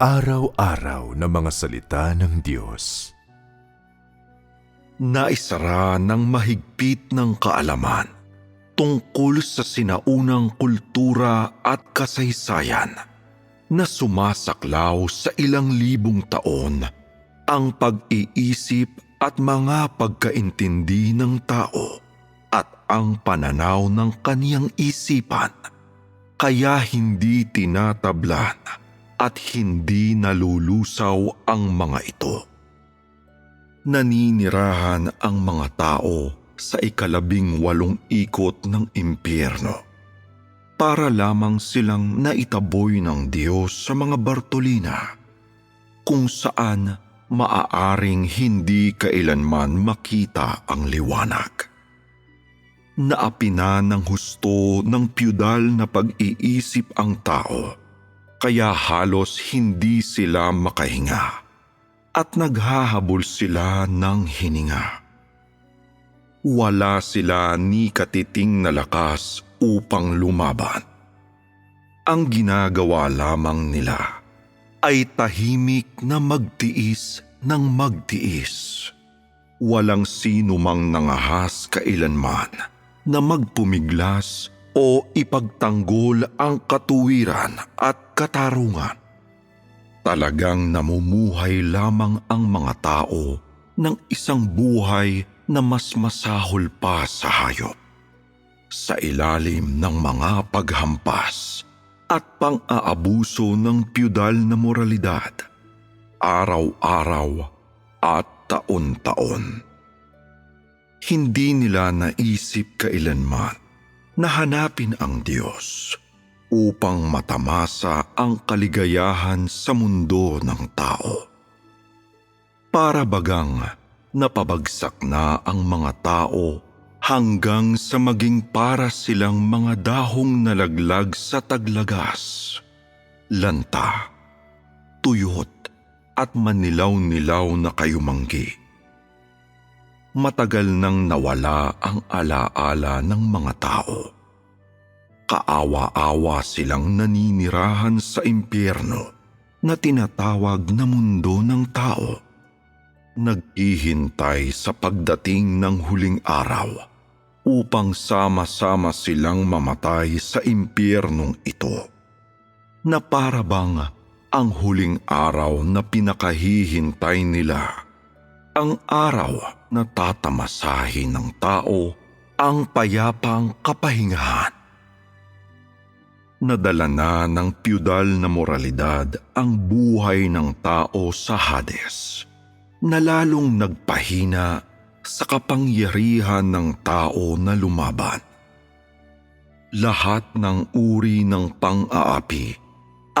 Pang-araw-araw na mga salita ng Diyos. naisara ng mahigpit ng kaalaman tungkol sa sinaunang kultura at kasaysayan na sumasaklaw sa ilang libong taon ang pag-iisip at mga pagkaintindi ng tao at ang pananaw ng kaniyang isipan kaya hindi tinatablan at hindi nalulusaw ang mga ito naninirahan ang mga tao sa ikalabing walong ikot ng impyerno para lamang silang naitaboy ng Diyos sa mga Bartolina kung saan maaaring hindi kailanman makita ang liwanag. Naapina ng husto ng piyudal na pag-iisip ang tao kaya halos hindi sila makahinga at naghahabol sila ng hininga. Wala sila ni katiting na lakas upang lumaban. Ang ginagawa lamang nila ay tahimik na magtiis ng magtiis. Walang sino mang nangahas kailanman na magpumiglas o ipagtanggol ang katuwiran at katarungan Talagang namumuhay lamang ang mga tao ng isang buhay na mas masahol pa sa hayop. Sa ilalim ng mga paghampas at pang-aabuso ng piyudal na moralidad, araw-araw at taon-taon. Hindi nila naisip kailanman na hanapin ang Diyos upang matamasa ang kaligayahan sa mundo ng tao. Para bagang napabagsak na ang mga tao hanggang sa maging para silang mga dahong nalaglag sa taglagas, lanta, tuyot at manilaw-nilaw na kayumanggi. Matagal nang nawala ang alaala ng mga tao kaawa-awa silang naninirahan sa impyerno na tinatawag na mundo ng tao. Naghihintay sa pagdating ng huling araw upang sama-sama silang mamatay sa impyernong ito. Na para bang ang huling araw na pinakahihintay nila, ang araw na tatamasahin ng tao ang payapang kapahingahan nadala na ng piyudal na moralidad ang buhay ng tao sa Hades, na nagpahina sa kapangyarihan ng tao na lumaban. Lahat ng uri ng pang-aapi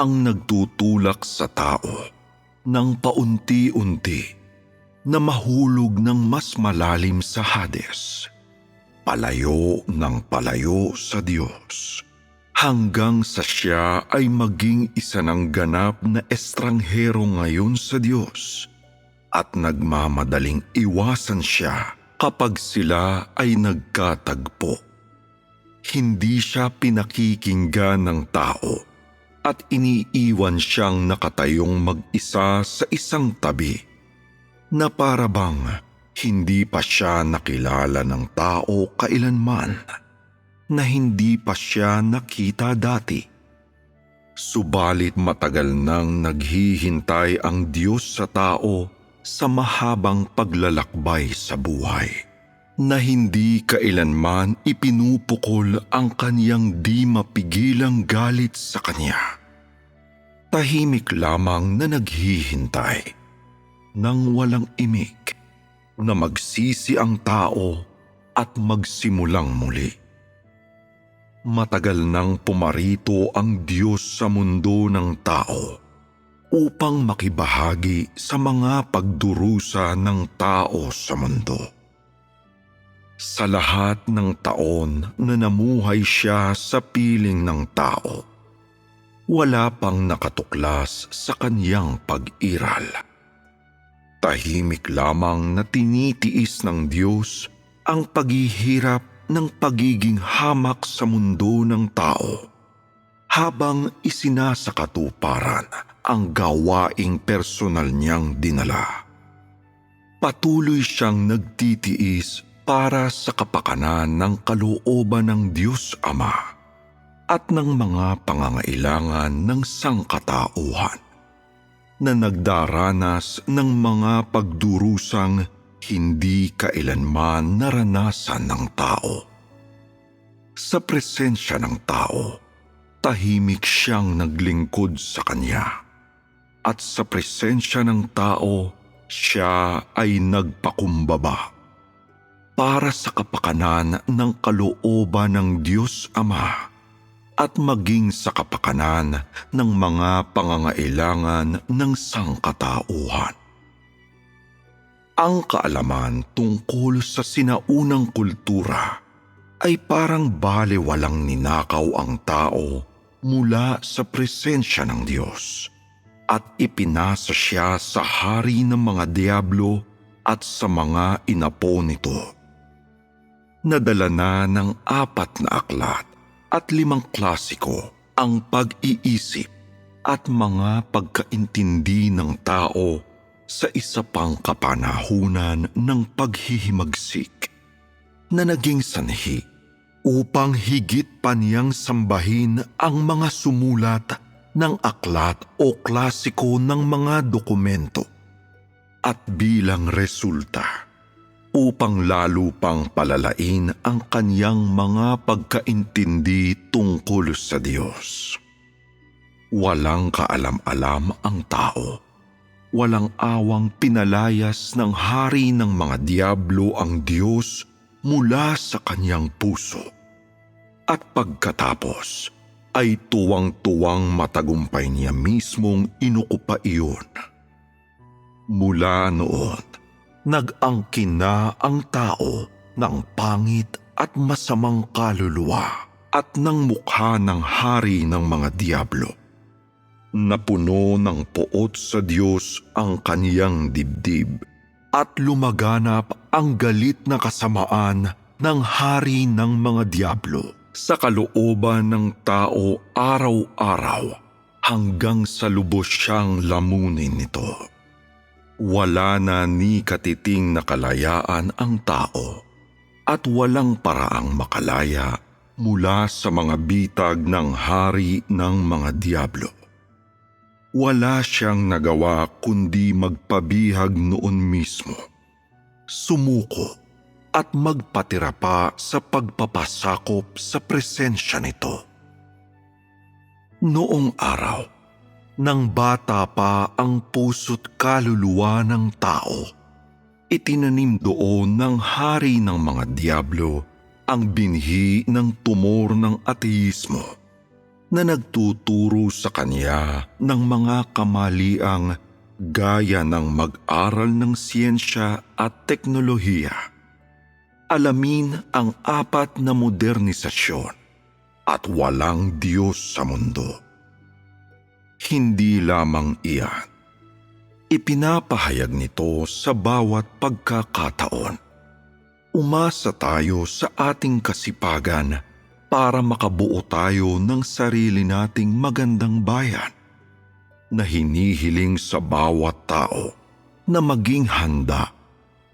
ang nagtutulak sa tao ng paunti-unti na mahulog ng mas malalim sa Hades, palayo ng palayo sa Diyos hanggang sa siya ay maging isa ng ganap na estranghero ngayon sa Diyos at nagmamadaling iwasan siya kapag sila ay nagkatagpo. Hindi siya pinakikinggan ng tao at iniiwan siyang nakatayong mag-isa sa isang tabi na parabang hindi pa siya nakilala ng tao kailanman na hindi pa siya nakita dati. Subalit matagal nang naghihintay ang Diyos sa tao sa mahabang paglalakbay sa buhay na hindi kailanman ipinupukol ang kaniyang di mapigilang galit sa kanya. Tahimik lamang na naghihintay nang walang imik na magsisi ang tao at magsimulang muli. Matagal nang pumarito ang Diyos sa mundo ng tao upang makibahagi sa mga pagdurusa ng tao sa mundo. Sa lahat ng taon na namuhay siya sa piling ng tao, wala pang nakatuklas sa kanyang pag-iral. Tahimik lamang na tinitiis ng Diyos ang paghihirap ng pagiging hamak sa mundo ng tao habang isinasakatuparan ang gawaing personal niyang dinala. Patuloy siyang nagtitiis para sa kapakanan ng kalooban ng Diyos Ama at ng mga pangangailangan ng sangkatauhan na nagdaranas ng mga pagdurusang hindi kailanman naranasan ng tao. Sa presensya ng tao, tahimik siyang naglingkod sa kanya. At sa presensya ng tao, siya ay nagpakumbaba para sa kapakanan ng kalooban ng Diyos Ama at maging sa kapakanan ng mga pangangailangan ng sangkatauhan. Ang kaalaman tungkol sa sinaunang kultura ay parang bale walang ninakaw ang tao mula sa presensya ng Diyos at ipinasa siya sa hari ng mga diablo at sa mga inapo nito. Nadala na ng apat na aklat at limang klasiko ang pag-iisip at mga pagkaintindi ng tao sa isa pang kapanahunan ng paghihimagsik na naging sanhi upang higit pa niyang sambahin ang mga sumulat ng aklat o klasiko ng mga dokumento at bilang resulta upang lalo pang palalain ang kanyang mga pagkaintindi tungkol sa Diyos. Walang kaalam-alam ang tao. Walang awang pinalayas ng hari ng mga diablo ang Diyos mula sa kanyang puso. At pagkatapos ay tuwang-tuwang matagumpay niya mismong inukupa iyon. Mula noon, nag-angkin na ang tao ng pangit at masamang kaluluwa at ng mukha ng hari ng mga diablo. Napuno ng poot sa Diyos ang kaniyang dibdib at lumaganap ang galit na kasamaan ng hari ng mga diablo sa kalooban ng tao araw-araw hanggang sa lubos siyang lamunin nito. Wala na ni katiting na kalayaan ang tao at walang paraang makalaya mula sa mga bitag ng hari ng mga diablo. Wala siyang nagawa kundi magpabihag noon mismo. Sumuko at magpatira pa sa pagpapasakop sa presensya nito. Noong araw, nang bata pa ang puso't kaluluwa ng tao, itinanim doon ng hari ng mga diablo ang binhi ng tumor ng ateismo na nagtuturo sa kanya ng mga kamaliang gaya ng mag-aral ng siyensya at teknolohiya. Alamin ang apat na modernisasyon at walang Diyos sa mundo. Hindi lamang iyan. Ipinapahayag nito sa bawat pagkakataon. Umasa tayo sa ating kasipagan para makabuo tayo ng sarili nating magandang bayan na hinihiling sa bawat tao na maging handa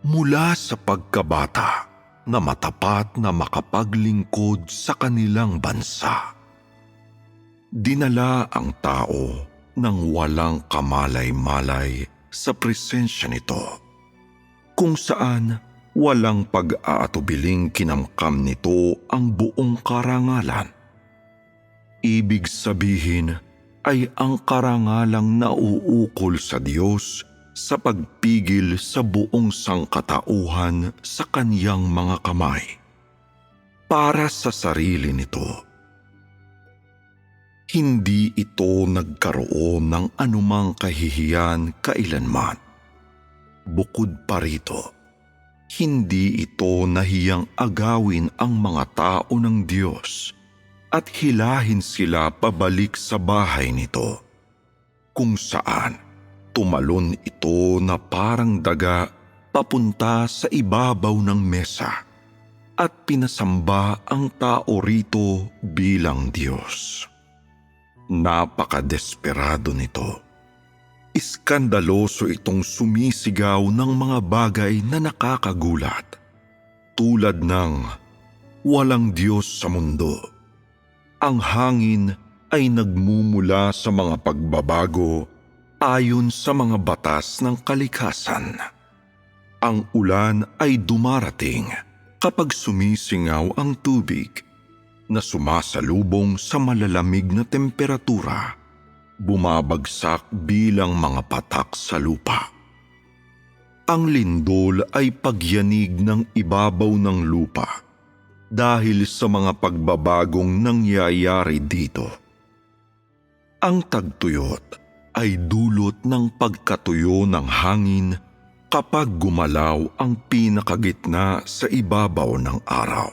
mula sa pagkabata na matapat na makapaglingkod sa kanilang bansa. Dinala ang tao ng walang kamalay-malay sa presensya nito, kung saan walang pag-aatubiling kinamkam nito ang buong karangalan. Ibig sabihin ay ang karangalang nauukol sa Diyos sa pagpigil sa buong sangkatauhan sa kaniyang mga kamay para sa sarili nito. Hindi ito nagkaroon ng anumang kahihiyan kailanman. Bukod pa rito, hindi ito nahiyang agawin ang mga tao ng Diyos at hilahin sila pabalik sa bahay nito, kung saan tumalon ito na parang daga papunta sa ibabaw ng mesa at pinasamba ang tao rito bilang Diyos. Napakadesperado nito Iskandaloso itong sumisigaw ng mga bagay na nakakagulat. Tulad ng walang Diyos sa mundo. Ang hangin ay nagmumula sa mga pagbabago ayon sa mga batas ng kalikasan. Ang ulan ay dumarating kapag sumisingaw ang tubig na sumasalubong sa malalamig na temperatura, bumabagsak bilang mga patak sa lupa. Ang lindol ay pagyanig ng ibabaw ng lupa dahil sa mga pagbabagong nangyayari dito. Ang tagtuyot ay dulot ng pagkatuyo ng hangin kapag gumalaw ang pinakagitna sa ibabaw ng araw.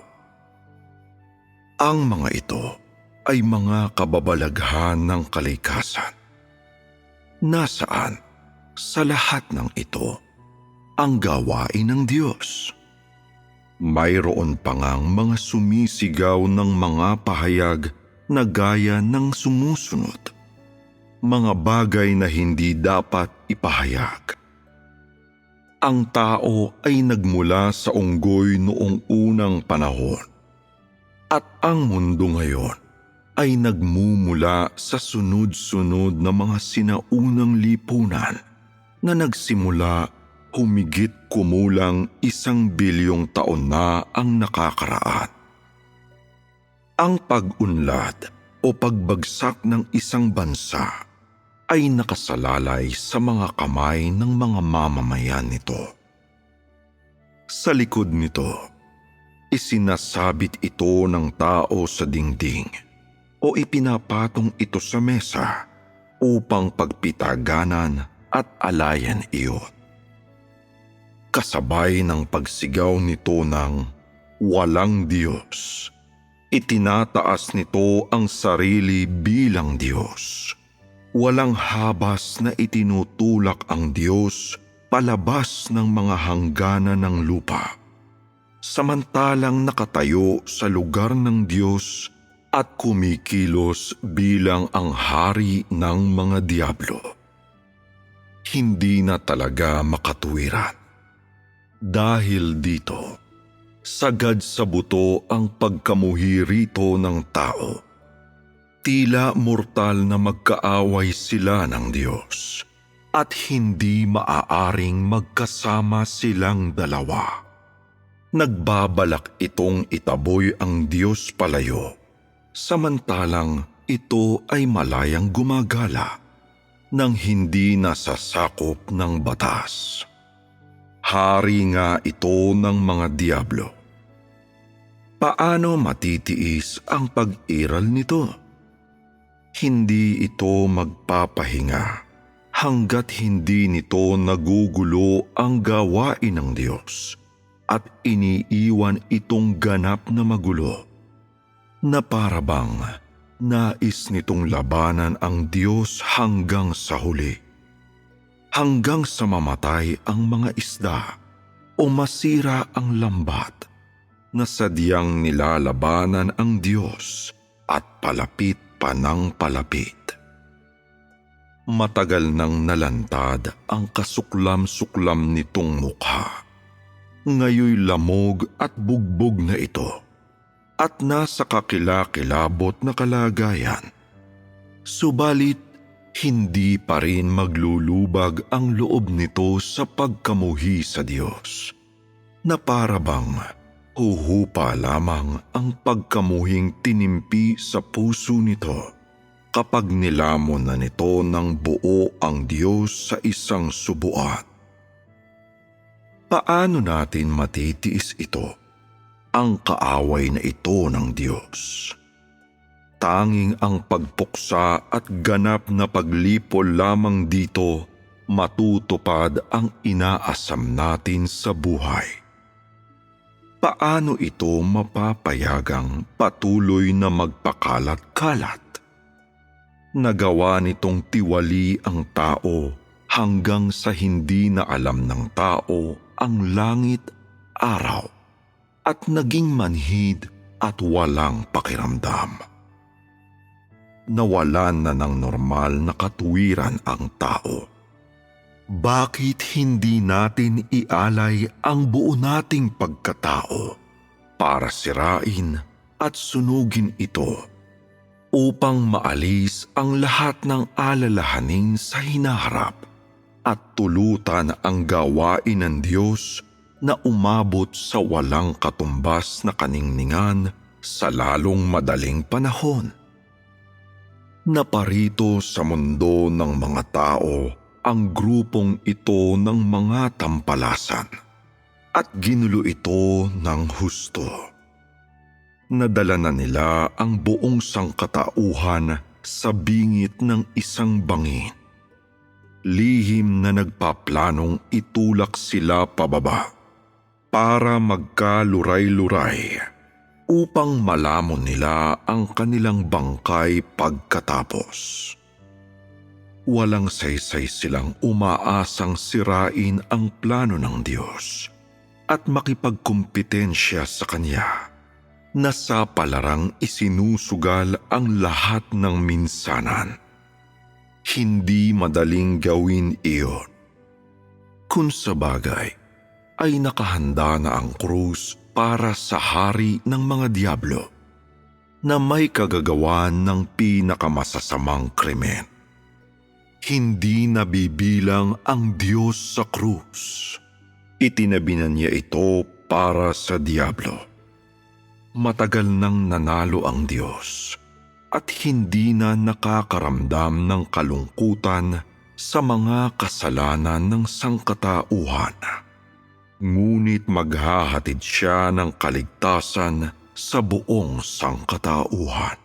Ang mga ito ay mga kababalaghan ng kalikasan. Nasaan sa lahat ng ito ang gawain ng Diyos? Mayroon pa ngang mga sumisigaw ng mga pahayag na gaya ng sumusunod. Mga bagay na hindi dapat ipahayag. Ang tao ay nagmula sa unggoy noong unang panahon. At ang mundo ngayon ay nagmumula sa sunod-sunod na mga sinaunang lipunan na nagsimula humigit kumulang isang bilyong taon na ang nakakaraan. Ang pag-unlad o pagbagsak ng isang bansa ay nakasalalay sa mga kamay ng mga mamamayan nito. Sa likod nito, isinasabit ito ng tao sa dingding o ipinapatong ito sa mesa upang pagpitaganan at alayan iyon. Kasabay ng pagsigaw nito ng walang Diyos, itinataas nito ang sarili bilang Diyos. Walang habas na itinutulak ang Diyos palabas ng mga hangganan ng lupa. Samantalang nakatayo sa lugar ng Diyos at kumikilos bilang ang hari ng mga diablo. Hindi na talaga makatuwiran. Dahil dito, sagad sa buto ang pagkamuhi rito ng tao. Tila mortal na magkaaway sila ng Diyos at hindi maaaring magkasama silang dalawa. Nagbabalak itong itaboy ang Diyos palayo, samantalang ito ay malayang gumagala nang hindi nasasakop ng batas. Hari nga ito ng mga diablo. Paano matitiis ang pag-iral nito? Hindi ito magpapahinga hanggat hindi nito nagugulo ang gawain ng Diyos at iniiwan itong ganap na magulo na parabang nais nitong labanan ang Diyos hanggang sa huli hanggang sa mamatay ang mga isda o masira ang lambat na sadyang nilalabanan ang Diyos at palapit pa ng palapit. Matagal nang nalantad ang kasuklam-suklam nitong mukha. Ngayoy lamog at bugbog na ito at nasa kakilakilabot na kalagayan. Subalit hindi pa rin maglulubag ang loob nito sa pagkamuhi sa Diyos, na parabang huhupa lamang ang pagkamuhing tinimpi sa puso nito kapag nilamon na nito ng buo ang Diyos sa isang subuan. Paano natin matitiis ito, ang kaaway na ito ng Diyos? tanging ang pagpuksa at ganap na paglipol lamang dito matutupad ang inaasam natin sa buhay. Paano ito mapapayagang patuloy na magpakalat-kalat? Nagawa nitong tiwali ang tao hanggang sa hindi na alam ng tao ang langit, araw, at naging manhid at walang pakiramdam. Nawalan na ng normal na katuwiran ang tao. Bakit hindi natin ialay ang buo nating pagkatao para sirain at sunugin ito upang maalis ang lahat ng alalahanin sa hinaharap at tulutan ang gawain ng Diyos na umabot sa walang katumbas na kaningningan sa lalong madaling panahon. Naparito sa mundo ng mga tao ang grupong ito ng mga tampalasan at ginulo ito ng husto. Nadala na nila ang buong sangkatauhan sa bingit ng isang bangin. Lihim na nagpaplanong itulak sila pababa para magkaluray-luray upang malamon nila ang kanilang bangkay pagkatapos. Walang saysay silang umaasang sirain ang plano ng Diyos at makipagkumpetensya sa Kanya na sa palarang isinusugal ang lahat ng minsanan. Hindi madaling gawin iyon. Kung sa bagay, ay nakahanda na ang krus para sa hari ng mga diablo na may kagagawan ng pinakamasasamang krimen. Hindi nabibilang ang Diyos sa krus. Itinabi na niya ito para sa diablo. Matagal nang nanalo ang Diyos at hindi na nakakaramdam ng kalungkutan sa mga kasalanan ng sangkatauhan. Ngunit maghahatid siya ng kaligtasan sa buong sangkatauhan.